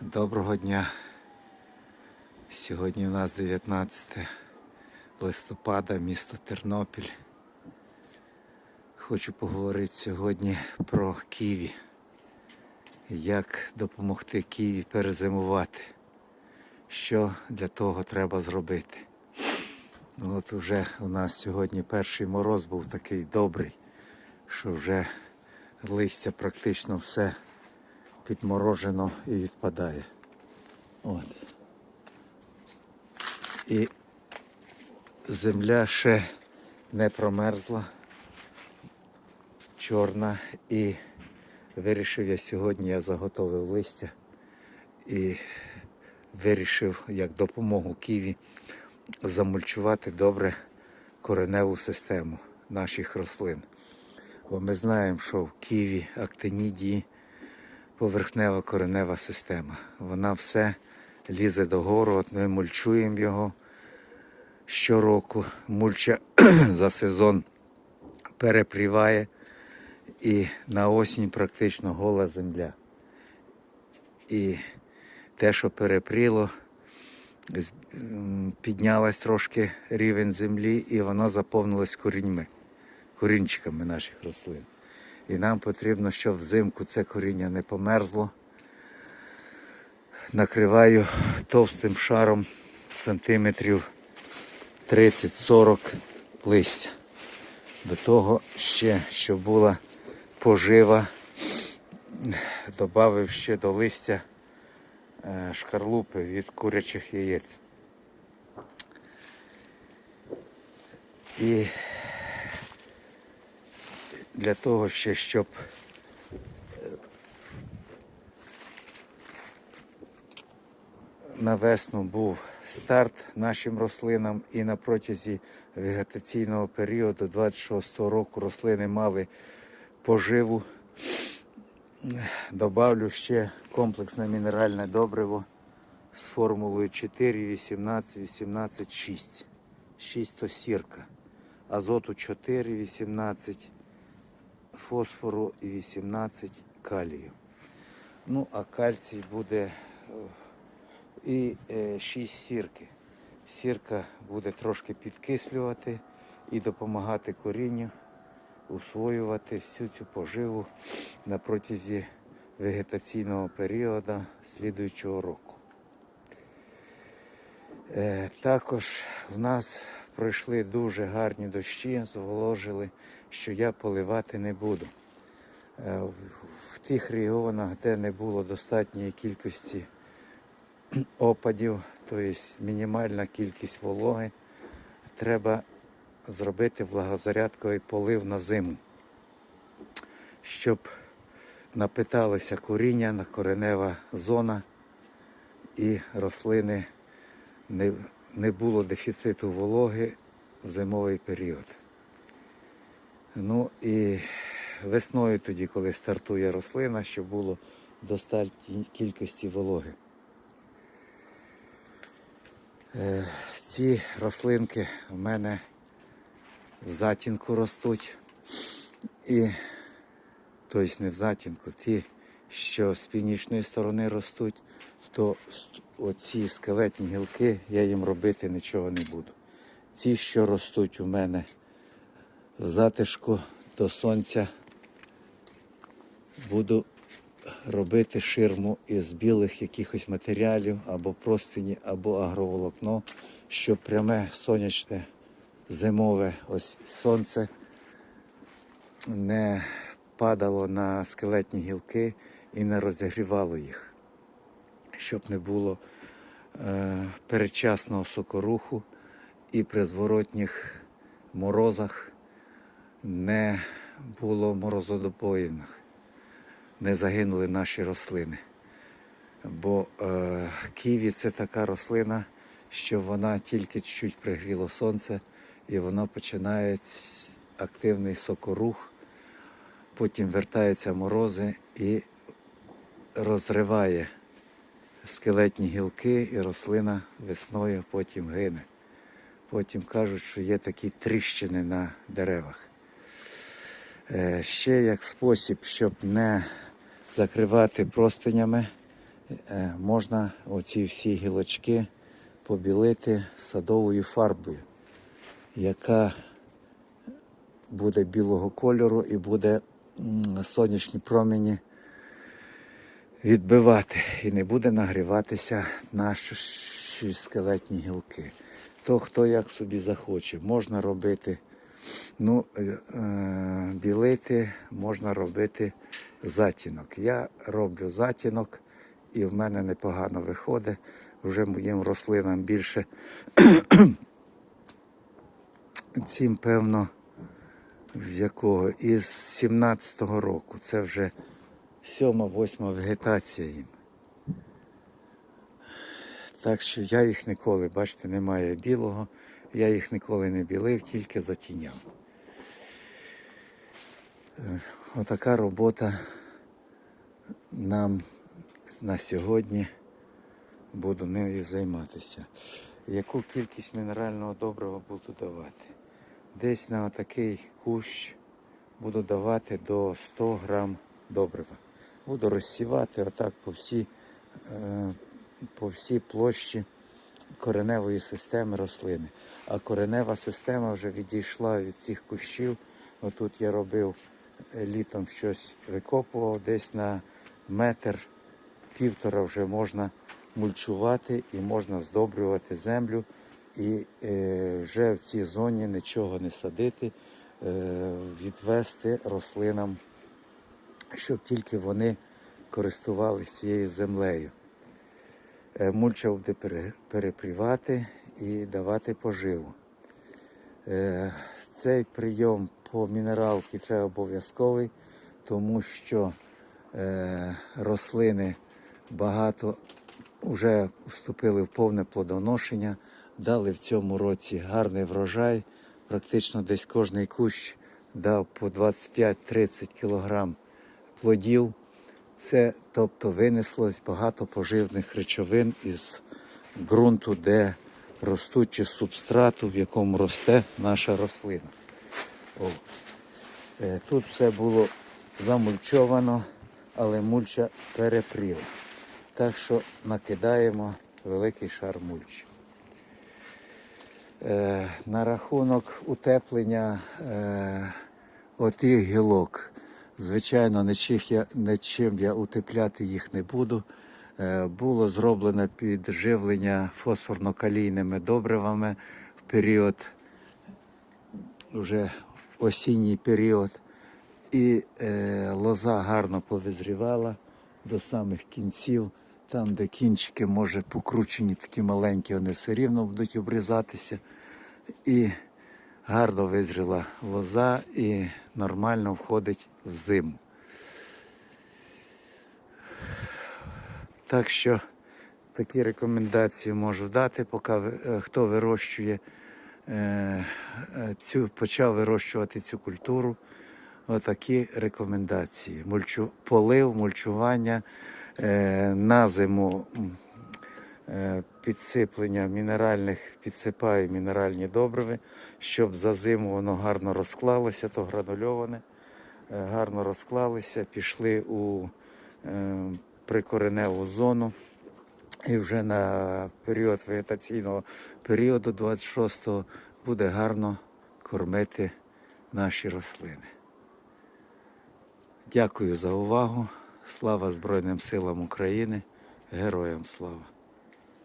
Доброго дня. Сьогодні у нас 19 листопада, місто Тернопіль. Хочу поговорити сьогодні про Києві. Як допомогти Києві перезимувати. Що для того треба зробити? Ну от уже у нас сьогодні перший мороз був такий добрий, що вже листя практично все підморожено і відпадає. От. І земля ще не промерзла, чорна. І вирішив я сьогодні, я заготовив листя і вирішив як допомогу Києві замульчувати добре кореневу систему наших рослин. Бо ми знаємо, що в Києві актинідії поверхнева коренева система. Вона все лізе догору, от ми мульчуємо його щороку. Мульча за сезон перепріває і на осінь практично гола земля. І те, що перепріло, піднялась трошки рівень землі, і вона заповнилась коріньми, корінчиками наших рослин. І нам потрібно, щоб взимку це коріння не померзло. Накриваю товстим шаром сантиметрів 30-40 листя. До того ще, щоб була пожива, додав ще до листя е, шкарлупи від курячих яєць. І для того ще, щоб е, на весну був старт нашим рослинам і на протязі вегетаційного періоду 26-го року рослини мали поживу. Добавлю ще комплексне мінеральне добриво з формулою 4, 18, 18, 6. 6 то сірка. Азоту 4, 18, фосфору і 18 калію. Ну, а кальцій буде е, і е, 6 сірки. Сірка буде трошки підкислювати і допомагати корінню усвоювати всю цю поживу на протязі вегетаційного періоду слідуючого року. Е, також в нас пройшли дуже гарні дощі, зволожили, що я поливати не буду. Е, в- тих регіонах, де не було достатньої кількості опадів, тобто мінімальна кількість вологи, треба зробити влагозарядковий полив на зиму, щоб напиталися коріння, на коренева зона і рослини не, не було дефіциту вологи в зимовий період. Ну і весною тоді, коли стартує рослина, щоб було достатньої кількості вологи. Е, ці рослинки в мене в затінку ростуть. І, тобто не в затінку, ті, що з північної сторони ростуть, то оці скелетні гілки я їм робити нічого не буду. Ці, що ростуть у мене в затишку до сонця, буду робити ширму із білих якихось матеріалів або простині, або агроволокно, щоб пряме сонячне зимове ось сонце не падало на скелетні гілки і не розігрівало їх, щоб не було е, передчасного сокоруху і при зворотніх морозах не було морозодопоїних, не загинули наші рослини. Бо е, ківі це така рослина, що вона тільки чуть пригріло сонце, і воно починає активний сокорух, потім вертаються морози і розриває скелетні гілки, і рослина весною потім гине. Потім кажуть, що є такі тріщини на деревах. Е, Ще як спосіб, щоб не закривати простинями, е, можна оці всі гілочки побілити садовою фарбою, яка буде білого кольору і буде сонячні промені відбивати і не буде нагріватися наші скелетні гілки. То хто як собі захоче, можна робити, ну, е, е, білити, можна робити затінок. Я роблю затінок, і в мене непогано виходить. Вже моїм рослинам більше цим, певно, з якого? Із 17-го року. Це вже сьома, восьма вегетація їм. Так що я їх ніколи, бачите, немає білого. Я їх ніколи не білив, тільки затіняв. Е, Отака робота нам на сьогодні буду нею займатися. Яку кількість мінерального добрива буду давати? Десь на такий кущ буду давати до 100 грам добрива. Буду розсівати отак по всій, е, по всій площі кореневої системи рослини. А коренева система вже відійшла від цих кущів. Отут я робив е, літом щось викопував, десь на метр півтора вже можна мульчувати і можна здобрювати землю. І е, вже в цій зоні нічого не садити, е, відвести рослинам, щоб тільки вони користувалися цією землею. Е, Мульча буде перепрівати і давати поживу. Е, Цей прийом по мінералці треба обов'язковий, тому що е, рослини багато вже вступили в повне плодоношення, дали в цьому році гарний врожай. Практично десь кожний кущ дав по 25-30 кілограм плодів. Це тобто винеслось багато поживних речовин із ґрунту, де ростуть чи субстрату, в якому росте наша рослина. О. Е, Тут все було замульчовано, але мульча перепріла. Так що накидаємо великий шар мульчі. Е, на рахунок утеплення е, отих гілок. Звичайно, я, нічим я утепляти їх не буду. Е, було зроблено підживлення фосфорно-калійними добривами в період, вже осінній період. І е, лоза гарно повизрівала до самих кінців. Там, де кінчики, може, покручені, такі маленькі, вони все рівно будуть обрізатися. І гарно визріла лоза і нормально входить в зиму. Так що такі рекомендації можу дати, поки е, хто вирощує е, е, цю, почав вирощувати цю культуру. Отакі рекомендації. Мульчу, полив, мульчування е, на зиму е, підсиплення мінеральних, підсипаю мінеральні добриви, щоб за зиму воно гарно розклалося, то гранульоване, гарно розклалося, пішли у е, прикореневу зону. І вже на період вегетаційного періоду 26-го буде гарно кормити наші рослини. Дякую за увагу. Слава Збройним силам України. Героям слава!